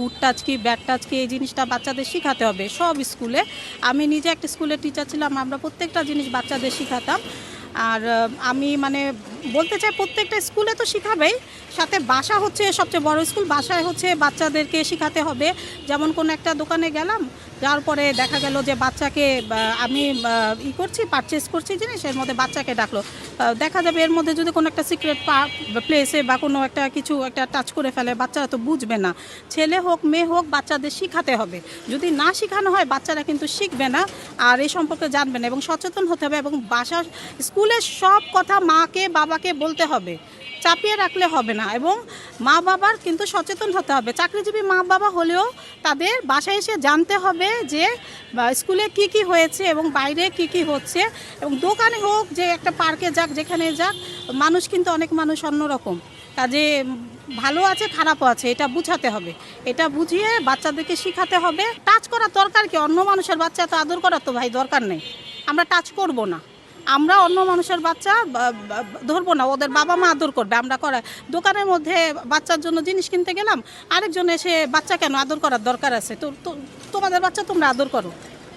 Good touch কি, bat touch কি, এই জিনিসটা বাচ্চাদের শেখাতে হবে। সব স্কুলে। আমি নিজে একটা স্কুলের টিচার ছিলাম, আমরা প্রত্যেকটা জিনিস বাচ্চাদের শেখাতাম। আর আমি মানে বলতে চাই প্রত্যেকটা স্কুলে তো শেখাবেই। সাথে বাসা হচ্ছে সবচেয়ে বড় স্কুল, বাসায় হচ্ছে বাচ্চাদেরকে শেখাতে হবে। যেমন কোনো একটা দোকানে গেলাম, যাওয়ার পরে দেখা গেল যে বাচ্চাকে আমি ই করছি পারচেস করছি জিনিস, এর মধ্যে বাচ্চাকে ডাকলো। দেখা যাবে এর মধ্যে যদি কোনো একটা সিক্রেট প্লেসে বা কোনো একটা কিছু একটা টাচ করে ফেলে, বাচ্চারা তো বুঝবে না। ছেলে হোক, মেয়ে হোক, বাচ্চাদের শিখাতে হবে। যদি না শেখানো হয়, বাচ্চারা কিন্তু শিখবে না, আর এই সম্পর্কে জানবে না। এবং সচেতন হতে হবে এবং বাসা স্কুলের সব কথা মাকে বাবাকে বলতে হবে, চাপিয়ে রাখলে হবে না এবং মা বাবার কিন্তু সচেতন হতে হবে। চাকরিজীবী মা বাবা হলেও তাদের বাসায় এসে জানতে হবে যে স্কুলে কি কি হয়েছে এবং বাইরে কি কি হচ্ছে এবং দোকানে হোক যে একটা পার্কে যাক, যেখানে যাক, মানুষ কিন্তু অনেক মানুষ অন্যরকম কাজে ভালো আছে, খারাপও আছে, এটা বুঝাতে হবে। এটা বুঝিয়ে বাচ্চাদেরকে শেখাতে হবে। টাচ করার দরকার কি? অন্য মানুষের বাচ্চা তো আদর করার তো ভাই দরকার নেই। আমরা টাচ করব না। আমরা অন্য মানুষের বাচ্চা ধরবো না, ওদের বাবা মা আদর করবে, আমরা করা। দোকানের মধ্যে বাচ্চার জন্য জিনিস কিনতে গেলাম, আরেকজন এসে বাচ্চা কেন আদর করার দরকার আছে? তো- তোমাদের বাচ্চা তোমরা আদর করো।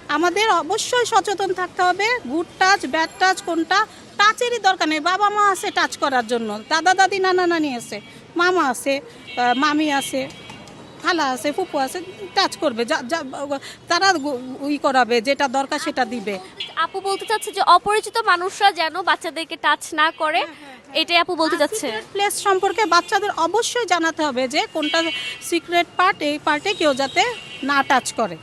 আমাদের অবশ্যই সচেতন থাকতে হবে গুড টাচ ব্যাড টাচ কোনটা? টাচেরই দরকার নেই, বাবা মা আছে টাচ করার জন্য। দাদা, দাদি, নানা, নানি আছে, মামা আছে মামি আছে। খালা আছে ফুপু আছে টাচ করবে। যা যা তারা ই করাবে যেটা দরকার সেটা দিবে। আপু বলতে চাচ্ছে যে অপরিচিত মানুষরা যেন বাচ্চাদেরকে টাচ না করে এটাই আপু বলতে চাচ্ছে। প্লেস সম্পর্কে বাচ্চাদের অবশ্যই জানাতে হবে যে কোনটা সিক্রেট পার্ট এই পার্টে কেউ যাতে না টাচ করে।